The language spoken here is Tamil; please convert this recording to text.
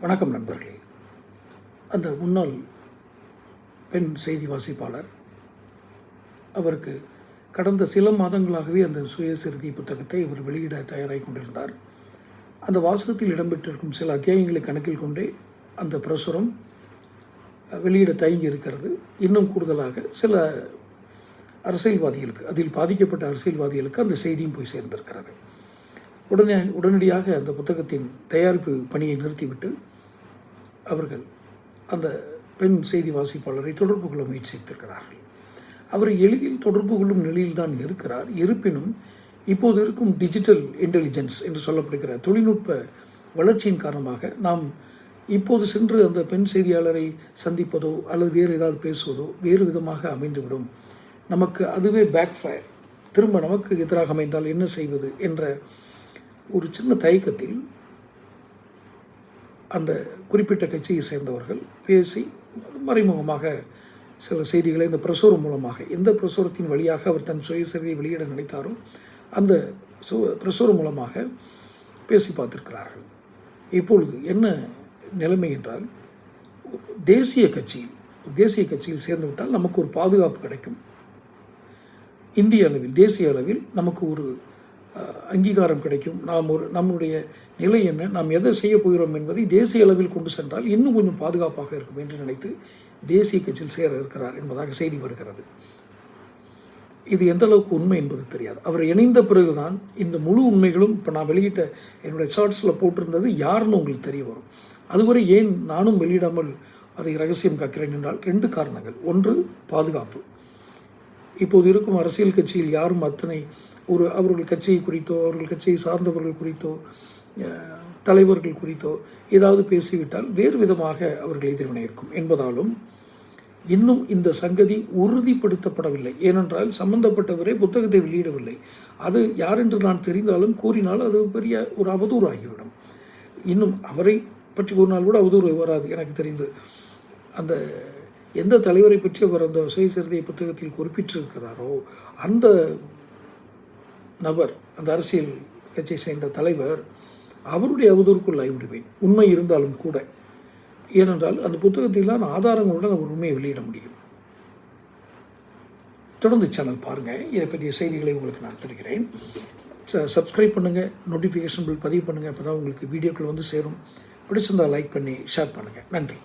வணக்கம் நண்பர்களே. அந்த முன்னாள் பெண் செய்தி வாசிப்பாளர் அவருக்கு கடந்த சில மாதங்களாகவே அந்த சுயசிறுதி புத்தகத்தை இவர் வெளியிட தயாராகி கொண்டிருந்தார். அந்த வாசகத்தில் இடம்பெற்றிருக்கும் சில அத்தியாயங்களை கணக்கில் கொண்டே அந்த பிரசுரம் வெளியிட தயங்கி இருக்கிறது. இன்னும் கூடுதலாக சில அரசியல்வாதிகளுக்கு அதில் பாதிக்கப்பட்ட அரசியல்வாதிகளுக்கு அந்த செய்தியும் போய் சேர்ந்திருக்கிறது. உடனே உடனடியாக அந்த புத்தகத்தின் தயாரிப்பு பணியை நிறுத்திவிட்டு அவர்கள் அந்த பெண் செய்தி வாசிப்பாளரை தொடர்பு கொள்ள முயற்சித்திருக்கிறார்கள். அவர் எளிதில் தொடர்பு கொள்ளும் நிலையில் தான் இருக்கிறார். இருப்பினும் இப்போது இருக்கும் டிஜிட்டல் இன்டெலிஜென்ஸ் என்று சொல்லப்படுகிற தொழில்நுட்ப வளர்ச்சியின் காரணமாக நாம் இப்போது சென்று அந்த பெண் செய்தியாளரை சந்திப்பதோ அல்லது வேறு ஏதாவது பேசுவதோ வேறு விதமாக அமைந்துவிடும். நமக்கு அதுவே பேக் ஃபயர் திரும்ப நமக்கு எதிராக அமைந்தால் என்ன செய்வது என்ற ஒரு சின்ன தயக்கத்தில் அந்த குறிப்பிட்ட கட்சியை சேர்ந்தவர்கள் பேசி மறைமுகமாக சில செய்திகளை இந்த பிரசுரம் மூலமாக எந்த பிரசுரத்தின் வழியாக அவர் தன் சுயசரிதை வெளியிட நினைத்தாரோ அந்த சு பிரசுரம் மூலமாக பேசி பார்த்திருக்கிறார்கள். இப்பொழுது என்ன நிலைமை என்றால் தேசிய கட்சியில் தேசிய கட்சியில் சேர்ந்து விட்டால் நமக்கு ஒரு பாதுகாப்பு கிடைக்கும். இந்திய அளவில் தேசிய அளவில் நமக்கு ஒரு அங்கீகாரம் கிடைக்கும். நாம் ஒரு நம்முடைய நிலை என்ன? நாம் எதை செய்ய போகிறோம் என்பதை தேசிய அளவில் கொண்டு சென்றால் இன்னும் கொஞ்சம் பாதுகாப்பாக இருக்கும் என்று நினைத்து தேசிய கட்சியில் சேர இருக்கிறார் என்பதாக செய்தி வருகிறது. இது எந்த அளவுக்கு உண்மை என்பது தெரியாது. அவர் இணைந்த பிறகுதான் இந்த முழு உண்மைகளும் இப்போ நான் வெளியிட்ட என்னுடைய ஷார்ட்ஸில் போட்டிருந்தது யாருன்னு உங்களுக்கு தெரிய வரும். அதுவரை ஏன் நானும் வெளியிடாமல் அதை ரகசியம் காக்கிறேன் என்றால் ரெண்டு காரணங்கள். ஒன்று பாதுகாப்பு. இப்போது இருக்கும் அரசியல் கட்சியில் யாரும் அத்தனை ஒரு அவர்கள் கட்சியை குறித்தோ அவர்கள் கட்சியை சார்ந்தவர்கள் குறித்தோ தலைவர்கள் குறித்தோ ஏதாவது பேசிவிட்டால் வேறு விதமாக அவர்கள் எதிர்வினை இருக்கும் என்பதாலும் இன்னும் இந்த சங்கதி உறுதிப்படுத்தப்படவில்லை. ஏனென்றால் சம்பந்தப்பட்டவரே புத்தகத்தை வெளியிடவில்லை. அது யார் என்று நான் தெரிந்தாலும் கூறினால் அது பெரிய ஒரு அவதூறு ஆகிவிடும் இன்னும் அவரை பற்றி கூறினால் கூட அவதூறு வராது எனக்கு தெரிந்து. அந்த எந்த தலைவரை பற்றி அவர் அந்த சுயசரிதை புத்தகத்தில் குறிப்பிட்டிருக்கிறாரோ அந்த நபர் அந்த அரசியல் கட்சியை சேர்ந்த தலைவர் அவருடைய அவதூறுக்குள் ஆகிவிடுவேன். உண்மை இருந்தாலும் கூட. ஏனென்றால் அந்த புத்தகத்தில்தான் ஆதாரங்களுடன் அவர் உண்மையை வெளியிட முடியும். தொடர்ந்து சேனல் பாருங்கள் இதை பற்றிய செய்திகளை உங்களுக்கு நான் தருகிறேன். சப்ஸ்கிரைப் பண்ணுங்கள் நோட்டிஃபிகேஷன் பில் பதிவு பண்ணுங்கள் அப்போ தான் உங்களுக்கு வீடியோக்கள் வந்து சேரும். பிடிச்சிருந்தால் லைக் பண்ணி ஷேர் பண்ணுங்கள் நன்றி.